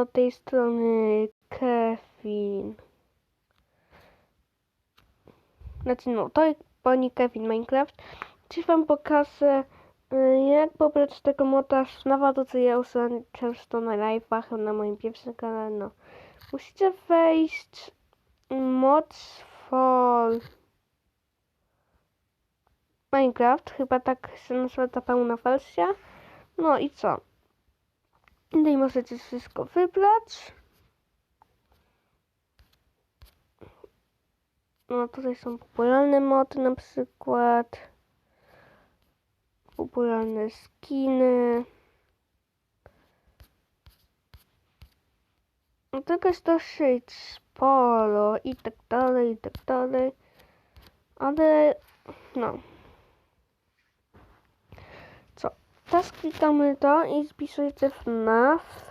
Halo, tej strony Kevin. Znaczy no, to jest pani Kevin Minecraft. Dziś wam pokażę y, jak pobrać tego moda to co ja usuwam często na live'ach na moim pierwszym kanale, no. Musicie wejść mods for Minecraft, chyba tak się nazywa ta pełna wersja. No i co? Tutaj możecie wszystko wybrać. No tutaj są popularne mody na przykład. Popularne skiny. No tego jest dosyć sporo i tak dalej, i tak dalej. Ale no. Co? Teraz klikamy to i wpisujecie FNAF.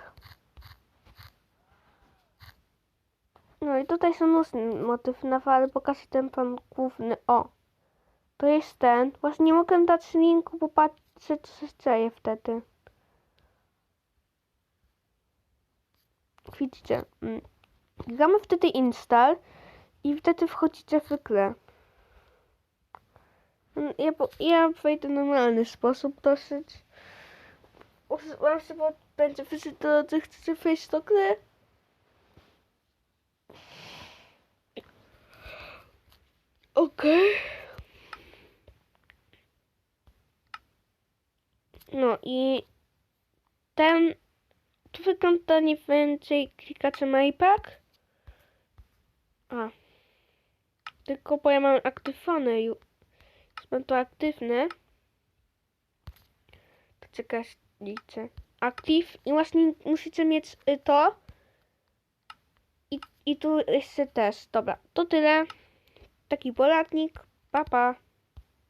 No i tutaj są różne motywy FNAF, ale pokażę ten pan główny. O! To jest ten. Właśnie nie mogę dać linku, bo patrzę co się dzieje wtedy. Widzicie? Mm. Klikamy wtedy install i wtedy wchodzicie w grę. Mm, Ja, ja wejdę normalny sposób dosyć. Używam się, bo będzie wysytujący, chcecie wejść do gry. Okej. No i ten tu wygląda nie więcej klikacie MyPack. A. Tylko bo ja mam aktywone już. Mam to aktywne. To czekajcie. Aktyw i właśnie musicie mieć y, to. I, I tu jeszcze też. Dobra, to tyle. Taki poradnik. Pa, pa.